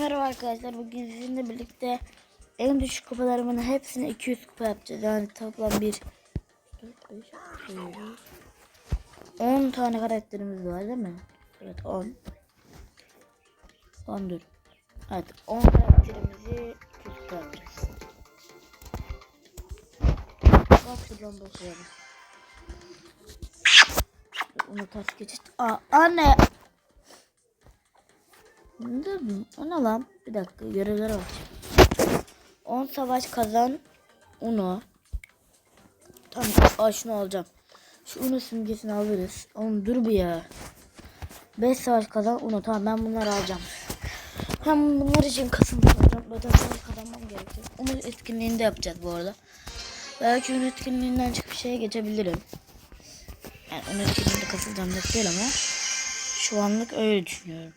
merhaba arkadaşlar. Bugün sizinle birlikte en düşük kupalarımın hepsini 200 kupa yapacağız. Yani toplam bir 10 tane karakterimiz var değil mi? Evet 10. 10 dur. Evet 10 karakterimizi 200 kupa yapacağız. Bak şuradan başlayalım. Onu ters geçit. Aa anne. Dur, o ne lan? Bir dakika görevlere bakacağım. 10 savaş kazan Uno. Tamam aa, şunu alacağım. Şu Uno simgesini alırız. Oğlum dur bir ya. 5 savaş kazan Uno. Tamam ben bunları alacağım. Hem bunlar için kasım alacağım. Zaten savaş kazanmam gerekiyor. Uno etkinliğinde yapacağız bu arada. Belki Uno etkinliğinden çıkıp şeye geçebilirim. Yani Uno etkinliğinde kasılacağım da değil ama şu anlık öyle düşünüyorum.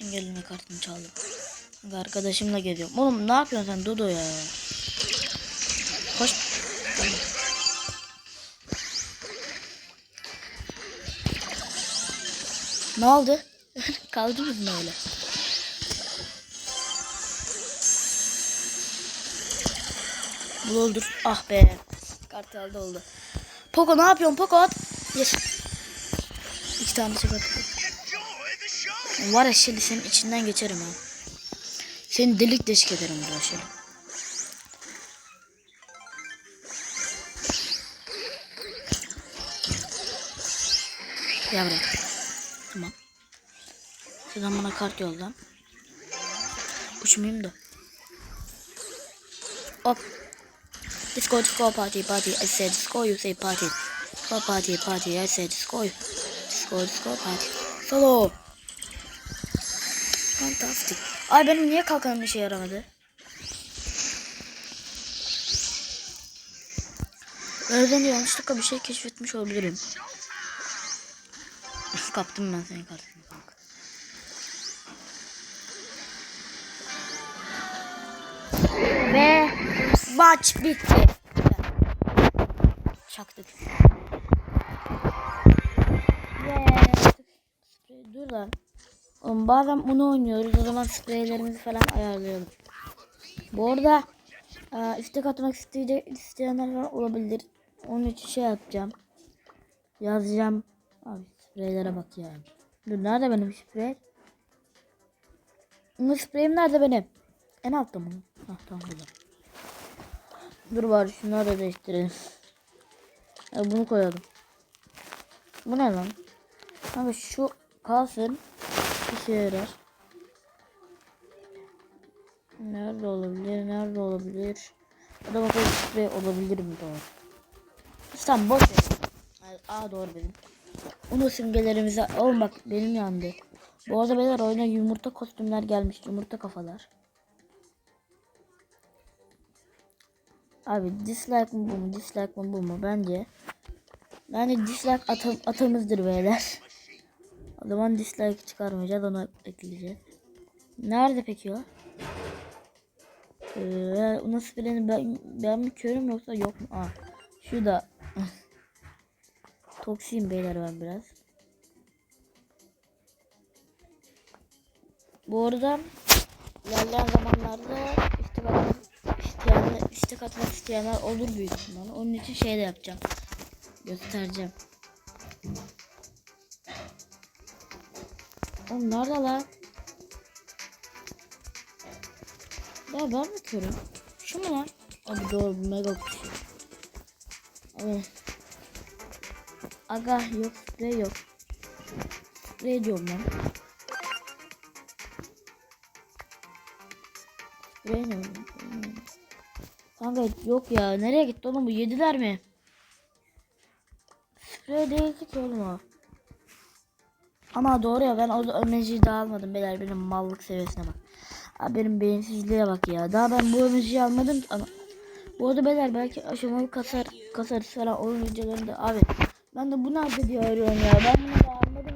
Engelleme kartını çaldım. Arkadaşımla geliyorum. Oğlum ne yapıyorsun sen Dodo ya? Koş. Ne oldu? Kaldınız mı öyle? Bu. Ah be. Kartı aldı oldu. Poco ne yapıyorsun Poco at. Yes. İki tane çıkarttı. Var ya şimdi senin içinden geçerim ha. Seni delik deşik ederim burada şöyle. Ya bırak. Tamam. Şuradan bana kart yolla. Uçmayayım da. Hop. Let's go party, party. I said go, you say party. Go party, party. I said go, let's go party. Solo. Fantastik. Ay benim niye kalkanım işe yaramadı? Öğreden yanlışlıkla bir şey keşfetmiş olabilirim. Kaptım ben senin kartını. Ve maç bitti. Çaktık. Ve dur lan. Oğlum bazen bunu oynuyoruz. O zaman spreylerimizi falan ayarlayalım. Bu arada e, istek atmak isteyecek, isteyenler falan olabilir. Onun için şey yapacağım. Yazacağım. Abi spreylere bak ya. Dur nerede benim sprey? Bu spreyim nerede benim? En altta mı? Hah tamam burada. Dur bari şunları da değiştirelim. Ya bunu koyalım. Bu ne lan? Abi şu kalsın işe yarar. Nerede olabilir? Nerede olabilir? Adam akıllı sprey olabilir mi doğru? Tamam boş ver. Aa doğru benim. Onu simgelerimize oğlum bak benim yandı. Bu arada beyler oyuna yumurta kostümler gelmiş. Yumurta kafalar. Abi dislike mı bu mu? Dislike mı bu mu? Bence. Bence dislike atam atamızdır beyler. O zaman dislike çıkarmayacağız onu ekleyeceğiz. Nerede peki o? Ee, nasıl birini ben, ben mi körüm yoksa yok mu? Aa, şu da. Toksiyim beyler ben biraz. Bu arada ilerleyen zamanlarda atmak isteyenler, istek atmak isteyenler olur büyük ihtimalle. Onun için şey de yapacağım. Göstereceğim. Oğlum nerede lan? Ya ben mi körüm? Şu mu lan? Abi doğru mega kutu. Abi. Aga yok sprey yok. Sprey diyorum lan. Sprey ne? Kanka yok ya. Nereye gitti oğlum bu? Yediler mi? Sprey değil ki oğlum o. Ama doğru ya ben orada ömeciyi daha almadım beyler benim mallık seviyesine bak. Abi benim beyinsizliğe bak ya. Daha ben bu ömeciyi almadım ama. Bu arada beyler belki aşamalı kasar kasarız falan oyun videolarında abi. Ben de bu nerede diye arıyorum ya. Ben bunu daha almadım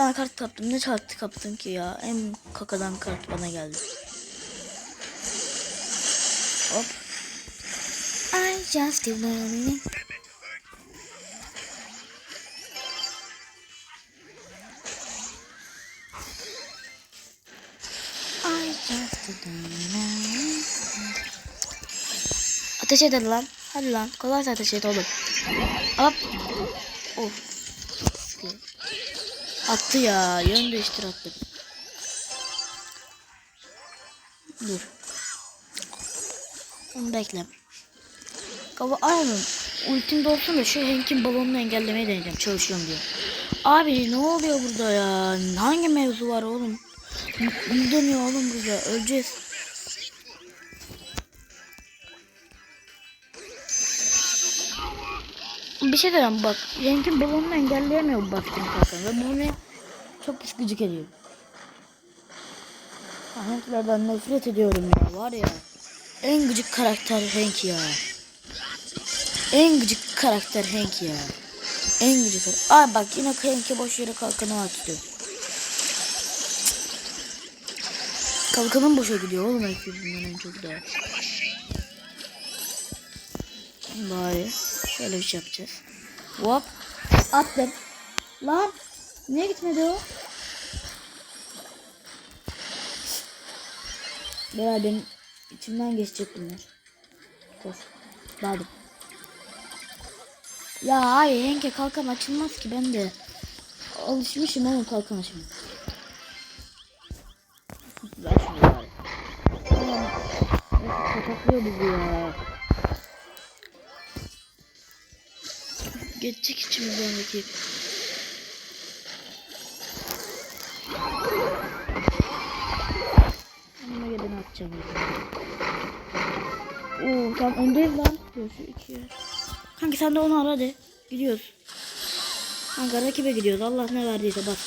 tane kart kaptım. Ne kartı kaptım ki ya? En kakadan kart bana geldi. Hop. I just learning. Ateş eder lan. Hadi lan. Kolaysa ateş et oğlum. Hop. Of. Attı ya. Yön değiştir attı. Dur. Onu bekle. Kaba aynen. Ultim dolsun da şu Hank'in balonunu engellemeye deneyeceğim. Çalışıyorum diyor. Abi ne oluyor burada ya? Hangi mevzu var oğlum? Ne dönüyor oğlum burada? Öleceğiz. Bir şey diyeceğim bak. Hank'in balonunu engelleyemiyor bu baktığım kalkan. Ve bu beni çok pis gıcık ediyor. Hank'lerden nefret ediyorum ya. Var ya. En gıcık karakter Hank ya. En gıcık karakter Hank ya. En gıcık karakter. Aa bak yine Hank'e boş yere kalkanı açtı. Kalkanım boşa gidiyor oğlum Hank yüzünden en çok da. Bari şöyle bir şey yapacağız. Hop. Attım. Lan. Niye gitmedi o? Beraber benim içimden geçecek bunlar. Koş. Daldım. Ya hayır Henke kalkan açılmaz ki ben de. Alışmışım oğlum kalkan açmaya. Ver şunu bari. Kataklıyor bizi ya. Geçecek içimizden rakip. Yerine atacağım. Oo tamam öndeyiz lan. Yer. Kanka sen de onu al hadi. Gidiyoruz. Kanka rakibe gidiyoruz. Allah ne verdiyse bas.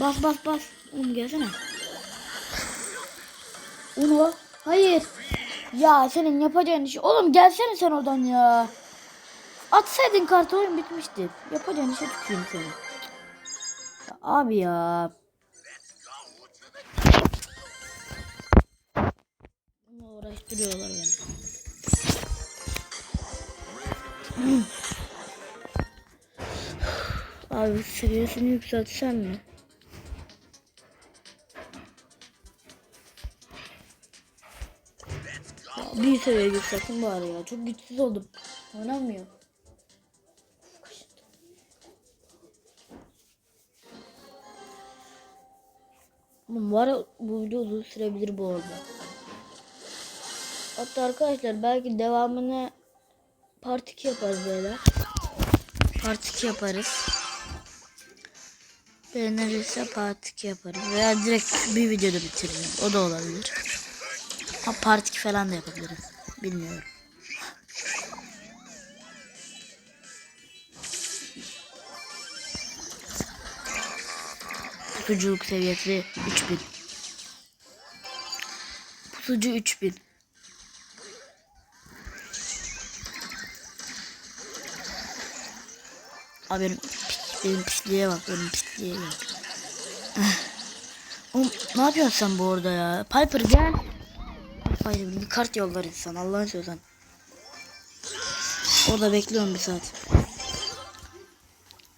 Bas bas bas. Oğlum gelsene. Uno. Hayır. Ya senin yapacağın işi. Oğlum gelsene sen oradan ya. Atsaydın kartı oyun bitmişti. Yapacağın işe tüküreyim seni. Abi ya. Uğraştırıyorlar beni. Abi seviyesini yükseltsem mi? Ya bir seviye yükselttim bari ya. Çok güçsüz oldum. Oynamıyor. Ya bu video uzun sürebilir bu arada. Hatta arkadaşlar belki devamını part 2 yaparız böyle. Part 2 yaparız. Beğenirse part 2 yaparız. Veya direkt bir videoda bitiririz. O da olabilir. Ha part 2 falan da yapabiliriz. Bilmiyorum. Pusuculuk seviyesi 3000. Pusucu 3000. Abi benim, benim pisliğe bak benim pisliğe bak. Eh. Oğlum ne yapıyorsun sen bu orada ya? Piper gel. Piper bir kart yollar insan Allah'ın sözü. Orada bekliyorum bir saat.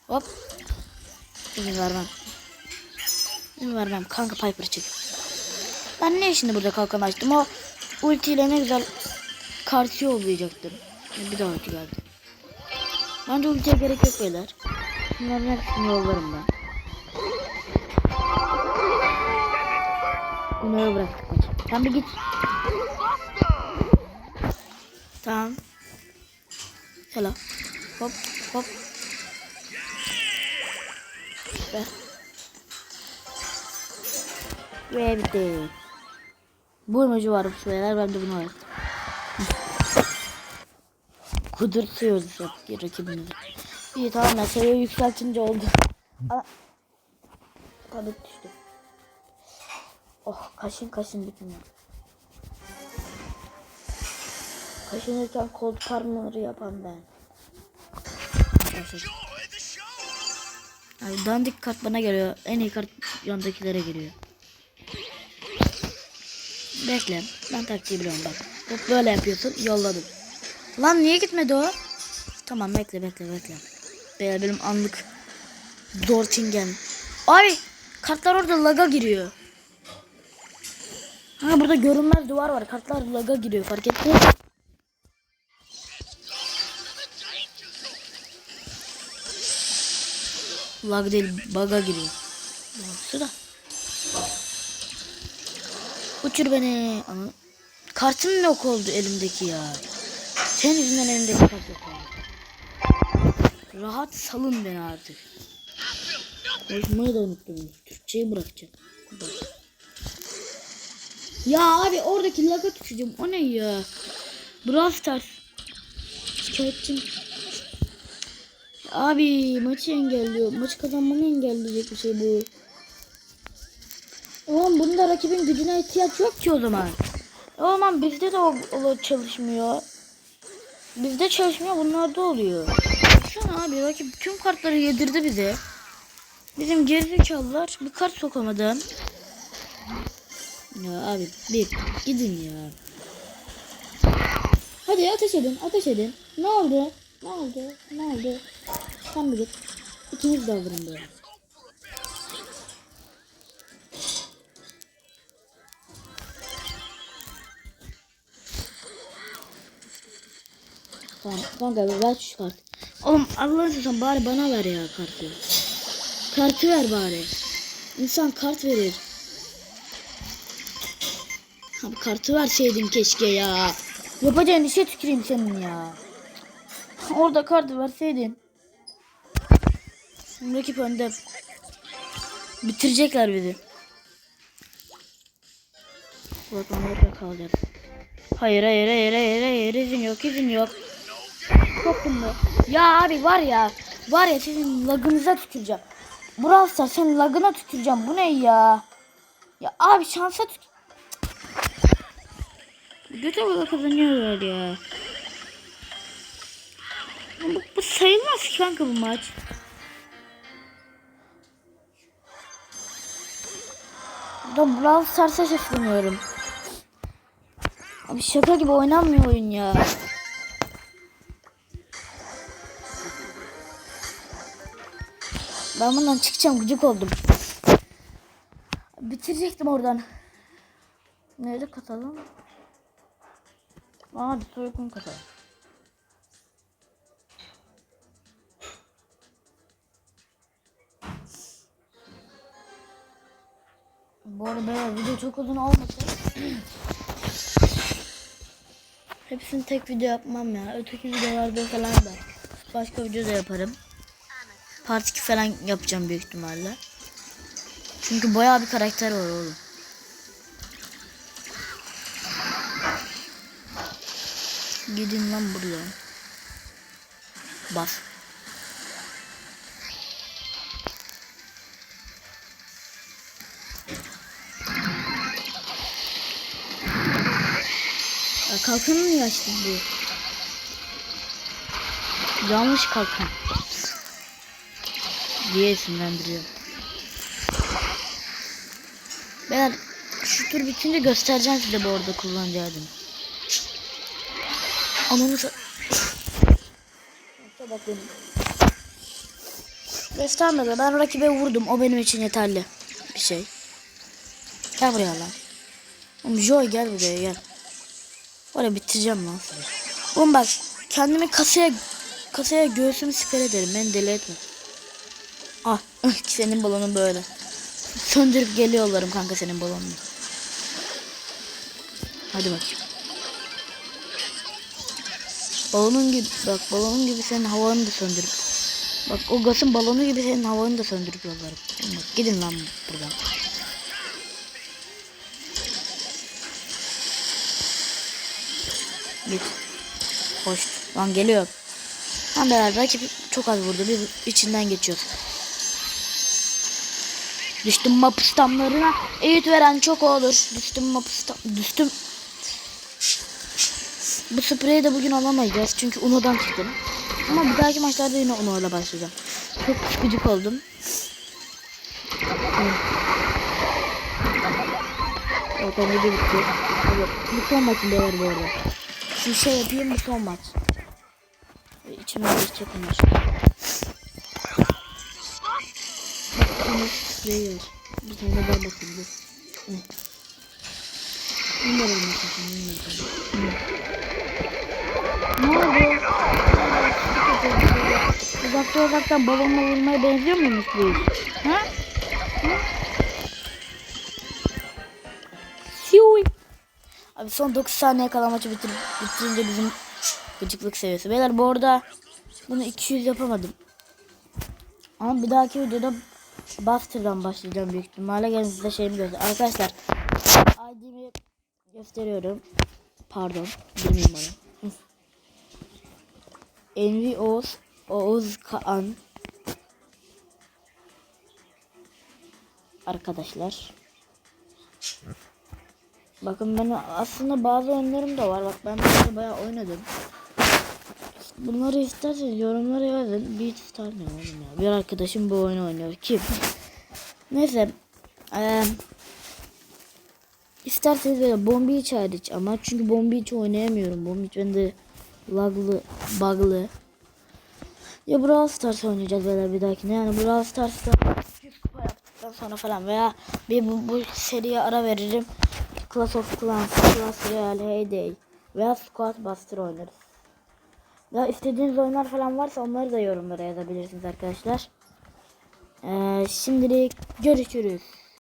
Hop. İzin vermem. İzin vermem. Kanka Piper çık. Ben ne şimdi burada kalkan açtım? O ultiyle ne güzel kartı yollayacaktım. Bir daha ulti geldi. Bence ultiye gerek yok beyler. Bunların hepsini yollarım ben. Bunları bıraktık maçı. Sen bir git. Tamam. Selam. Hop hop. Ver. Ve bitti. Bu emoji var bu sefer ben de bunu öğrettim. Kudurtuyoruz hep rakibimizi. İyi tamam ben seviye yükseltince oldu. Aa, düştü. Oh kaşın kaşın bitmiyor. Kaşınırken kol parmaları yapan ben. Abi dandik kart bana geliyor. En iyi kart yandakilere geliyor. Bekle. Ben taktiği biliyorum bak. Böyle yapıyorsun. Yolladım. Lan niye gitmedi o? Tamam bekle bekle bekle. Beyler benim anlık Dortingen. Ay kartlar orada laga giriyor. Ha burada görünmez duvar var. Kartlar laga giriyor fark ettin mi? Lag değil baga giriyor. Şurada. Uçur beni. Kartım yok oldu elimdeki ya. Senin yüzünden elimdeki kart yok. Rahat salın beni artık. Konuşmayı da unuttum. Türkçeyi bırakacağım. Bak. Ya abi oradaki laga düşeceğim. O ne ya? Brawl Stars. Şikayetçiyim. Abi maçı engelliyor. Maçı kazanmamı engelleyecek bir şey bu. Oğlum bunda rakibin gücüne ihtiyaç yok ki o zaman. O zaman bizde de o, o çalışmıyor. Bizde çalışmıyor bunlarda oluyor. Şu an abi rakip tüm kartları yedirdi bize. Bizim gerizekalılar bir kart sokamadan. Ya abi bir gidin ya. Hadi ateş edin ateş edin. Ne oldu? Ne oldu? Ne oldu? Sen bir git. İkiniz de alırım böyle. Tamam kanka ver şu kart. Oğlum Allah'ını seversen bari bana ver ya kartı. Kartı ver bari. İnsan kart verir. Abi kartı verseydin keşke ya. Yapacağın işe tüküreyim senin ya. Orada kartı verseydin. Rakip önde. Bitirecekler bizi. Bakalım orada kalacağız. Hayır hayır hayır hayır hayır izin yok izin yok. Korktum da. Ya abi var ya. Var ya sizin lagınıza tüküreceğim. Brawl senin lagına tüküreceğim. Bu ne ya? Ya abi şansa tük... Göte bala kazanıyorlar ya. Bu, bu sayılmaz ki kanka bu maç. Ben Brawl Stars'a şaşırmıyorum. Abi şaka gibi oynanmıyor oyun ya. Ben bundan çıkacağım gıcık oldum. Bitirecektim oradan. Nerede katalım? Aa bir soykun katalım. Bu arada video çok uzun olmasın. Hepsini tek video yapmam ya. Öteki videolarda falan da. Başka video da yaparım. Part 2 falan yapacağım büyük ihtimalle. Çünkü bayağı bir karakter var oğlum. Gidin lan buradan. Bas. Ya kalkanı niye açtın bu? Yanlış kalkan. Diye sinirlendiriyor. Beyler şu tur bitince göstereceğim size bu arada kullanacağım. Ananı sa- bak benim. Göstermedi. Ben rakibe vurdum. O benim için yeterli. Bir şey. Gel buraya lan. Oğlum Joy gel buraya gel. Oraya bitireceğim lan. Oğlum bak kendimi kasaya kasaya göğsümü siper ederim. Beni deli etme. Ah senin balonun böyle. Söndürüp geliyorlarım kanka senin balonunu. Hadi bakayım. Balonun gibi bak balonun gibi senin havanı da söndürüp. Bak o gasın balonu gibi senin havanı da söndürüp yollarım. Bak, gidin lan buradan. Git. Hoş. Lan geliyor. Lan beraber rakip çok az vurdu. Biz içinden geçiyoruz. Düştüm mapıstamlarına. Eğit veren çok olur. Düştüm mapıstam... Düştüm. Bu spreyi de bugün alamayacağız. Çünkü Uno'dan çıktım. Ama bir dahaki maçlarda yine Uno'yla başlayacağım. Çok sıkıcık oldum. Zaten video bitti. Hadi, bu son maçım beyler bu arada. Şu şey yapayım bu son maç. İçimden geçecek onlar. Yer. Bir tane daha bakayım anlatacağım. Bunları. Ne oldu? Uzakta uzaktan babamla vurmaya benziyor muymuş bu iş? Ha? Siuy. Abi son 9 saniye kala maçı bitir, bitirince bizim gıcıklık seviyesi. Beyler bu arada bunu 200 yapamadım. Ama bir dahaki videoda Buster'dan başlayacağım büyük ihtimalle. Gelin size şeyimi göster. Arkadaşlar ID'mi gösteriyorum. Pardon. Girmeyeyim bana. Envi Oğuz Oğuz Kaan Arkadaşlar Bakın ben aslında bazı oyunlarım da var. Bak ben bayağı oynadım. Bunları isterseniz yorumlara yazın. Bir tutar ne oğlum ya. Bir arkadaşım bu oyunu oynuyor. Kim? Neyse. Eee İsterseniz böyle Bombi hiç hariç ama çünkü Bombi hiç oynayamıyorum. Bombi hiç bende laglı, bug'lı. Ya Brawl Stars oynayacağız böyle bir dahakine. Yani Brawl Stars'ta 100 kupa yaptıktan sonra falan veya bir bu, bu seriye ara veririm. Clash of Clans, Clash Royale, Heyday veya Squad Buster oynarız. Ya istediğiniz oyunlar falan varsa onları da yorumlara yazabilirsiniz arkadaşlar. Ee, şimdilik görüşürüz.